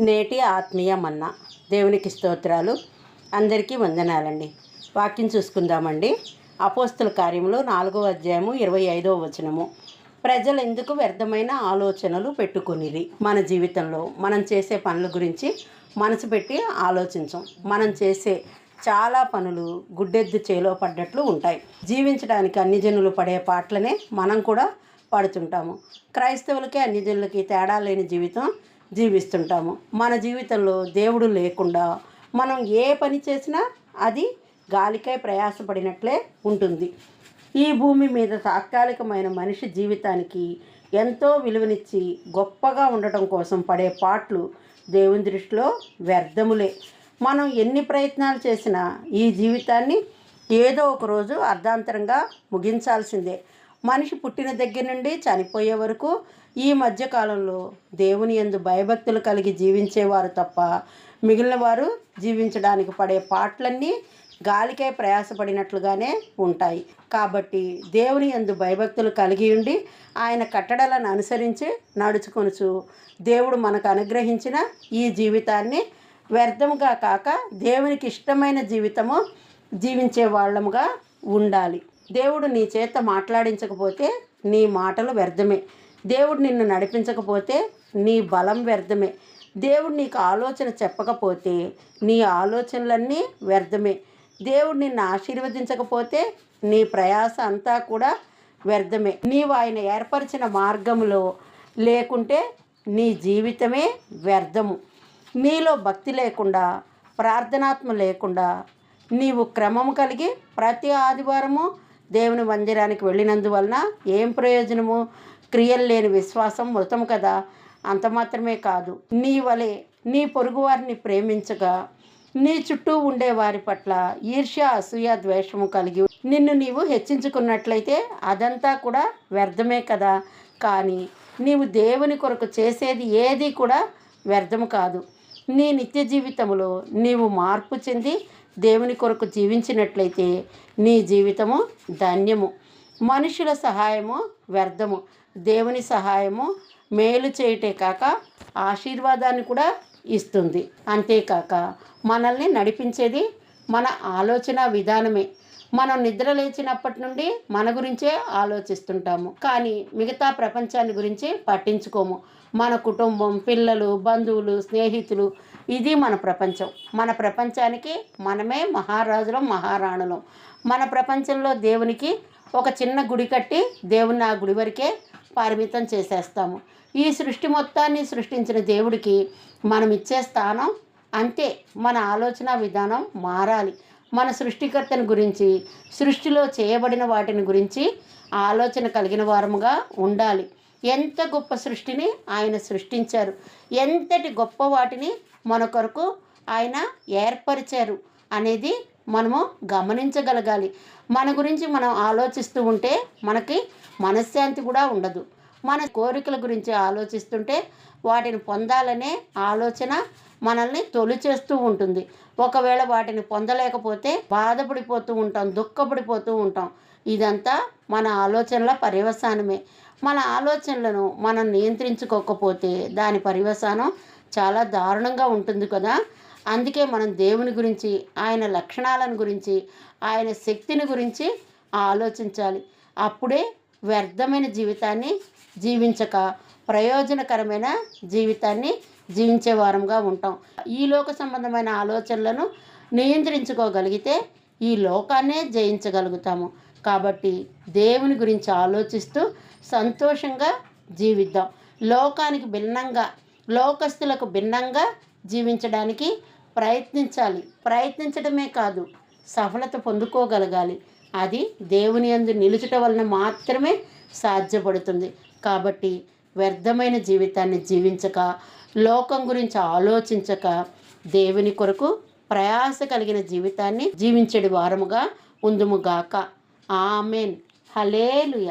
నేటి ఆత్మీయ మన్న దేవునికి స్తోత్రాలు. అందరికీ వందనాలండి. వాక్యం చూసుకుందామండి. అపోస్తుల కార్యములు నాలుగో అధ్యాయము ఇరవై ఐదో వచనము. ప్రజలు ఎందుకు వ్యర్థమైన ఆలోచనలు పెట్టుకునిది మన జీవితంలో మనం చేసే పనుల గురించి మనసు పెట్టి ఆలోచించం. మనం చేసే చాలా పనులు గుడ్డెద్దు చేలో పడ్డట్లు ఉంటాయి. జీవించడానికి అన్ని జనులు పడే పాటలనే మనం కూడా పడుతుంటాము. క్రైస్తవులకి అన్ని జనులకి తేడా లేని జీవితం జీవిస్తుంటాము. మన జీవితంలో దేవుడు లేకుండా మనం ఏ పని చేసినా అది గాలికై ప్రయాసపడినట్లే ఉంటుంది. ఈ భూమి మీద తాత్కాలికమైన మనిషి జీవితానికి ఎంతో విలువనిచ్చి గొప్పగా ఉండటం కోసం పడే పాటలు దేవుని దృష్టిలో వ్యర్థములే. మనం ఎన్ని ప్రయత్నాలు చేసినా ఈ జీవితాన్ని ఏదో ఒక రోజు అర్ధాంతరంగా ముగించాల్సిందే. మనిషి పుట్టిన దగ్గర నుండి చనిపోయే వరకు ఈ మధ్యకాలంలో దేవుని ఎందు భయభక్తులు కలిగి జీవించేవారు తప్ప మిగిలిన వారు జీవించడానికి పడే పాటలన్నీ గాలికే ప్రయాసపడినట్లుగానే ఉంటాయి. కాబట్టి దేవుని ఎందు భయభక్తులు కలిగి ఉండి ఆయన కట్టడలను అనుసరించి నడుచుకొనుచు దేవుడు మనకు అనుగ్రహించిన ఈ జీవితాన్ని వ్యర్థముగా కాక దేవునికి ఇష్టమైన జీవితము జీవించే వాళ్ళముగా ఉండాలి. దేవుడు నీ చేత మాట్లాడించకపోతే నీ మాటలు వ్యర్థమే. దేవుడు నిన్ను నడిపించకపోతే నీ బలం వ్యర్థమే. దేవుడు నీకు ఆలోచన చెప్పకపోతే నీ ఆలోచనలన్నీ వ్యర్థమే. దేవుడు నిన్ను ఆశీర్వదించకపోతే నీ ప్రయాస అంతా కూడా వ్యర్థమే. నీవు ఆయన ఏర్పరిచిన మార్గంలో లేకుంటే నీ జీవితమే వ్యర్థము. నీలో భక్తి లేకుండా ప్రార్థనాత్మ లేకుండా నీవు క్రమము కలిగి ప్రతి ఆదివారము దేవుని మందిరానికి వెళ్ళినందువలన ఏం ప్రయోజనము? క్రియలు లేని విశ్వాసం మృతం కదా? అంత మాత్రమే కాదు. నీ వలె నీ పొరుగువారిని ప్రేమించగా నీ చుట్టూ ఉండే వారి పట్ల ఈర్ష్య అసూయ ద్వేషము కలిగి నిన్ను నీవు హెచ్చించుకున్నట్లయితే అదంతా కూడా వ్యర్థమే కదా? కానీ నీవు దేవుని కొరకు చేసేది ఏది కూడా వ్యర్థము కాదు. నీ నిత్య జీవితంలో నీవు మార్పు చెంది దేవుని కొరకు జీవించినట్లయితే నీ జీవితము ధన్యము. మనుషుల సహాయము వ్యర్థము. దేవుని సహాయము మేలు చేయటే కాక ఆశీర్వాదాన్ని కూడా ఇస్తుంది. అంతేకాక మనల్ని నడిపించేది మన ఆలోచన విధానమే. మనం నిద్ర లేచినప్పటి నుండి మన గురించే ఆలోచిస్తుంటాము. కానీ మిగతా ప్రపంచాన్ని గురించి పట్టించుకోము. మన కుటుంబం పిల్లలు బంధువులు స్నేహితులు ఇది మన ప్రపంచం. మన ప్రపంచానికి మనమే మహారాజులం మహారాణులం. మన ప్రపంచంలో దేవునికి ఒక చిన్న గుడి కట్టి దేవుని ఆ గుడి వరకే పరిమితం చేసేస్తాము. ఈ సృష్టి మొత్తాన్ని సృష్టించిన దేవుడికి మనం ఇచ్చే స్థానం అంతే. మన ఆలోచన విధానం మారాలి. మన సృష్టికర్తను గురించి సృష్టిలో చేయబడిన వాటిని గురించి ఆలోచన కలిగిన వారముగా ఉండాలి. ఎంత గొప్ప సృష్టిని ఆయన సృష్టించారు. ఎంతటి గొప్ప వాటిని మన కొరకు ఆయన ఏర్పరిచారు అనేది మనము గమనించగలగాలి. మన గురించి మనం ఆలోచిస్తూ ఉంటే మనకి మనశ్శాంతి కూడా ఉండదు. మన కోరికల గురించి ఆలోచిస్తుంటే వాటిని పొందాలనే ఆలోచన మనల్ని తొలిచేస్తూ ఉంటుంది. ఒకవేళ వాటిని పొందలేకపోతే బాధపడిపోతూ ఉంటాం దుఃఖపడిపోతూ ఉంటాం. ఇదంతా మన ఆలోచనల పర్యవసానమే. మన ఆలోచనలను మనం నియంత్రించుకోకపోతే దాని పర్యవసానం చాలా దారుణంగా ఉంటుంది కదా. అందుకే మనం దేవుని గురించి ఆయన లక్షణాలను గురించి ఆయన శక్తిని గురించి ఆలోచించాలి. అప్పుడే వ్యర్థమైన జీవితాన్ని జీవించక ప్రయోజనకరమైన జీవితాన్ని జీవించే వారంగా ఉంటాం. ఈ లోక సంబంధమైన ఆలోచనలను నియంత్రించుకోగలిగితే ఈ లోకాన్నే జయించగలుగుతాము. కాబట్టి దేవుని గురించి ఆలోచిస్తూ సంతోషంగా జీవిద్దాం. లోకానికి భిన్నంగా లోకస్తులకు భిన్నంగా జీవించడానికి ప్రయత్నించాలి. ప్రయత్నించడమే కాదు సఫలత పొందుకోగలగాలి. అది దేవుని అందు నిలుచుట వలన మాత్రమే సాధ్యపడుతుంది. కాబట్టి వ్యర్థమైన జీవితాన్ని జీవించక లోకం గురించి ఆలోచించక దేవుని కొరకు ప్రయాస కలిగిన జీవితాన్ని జీవించడి వారముగా ఉందుముగాక ఆమెన్. హలేలుయ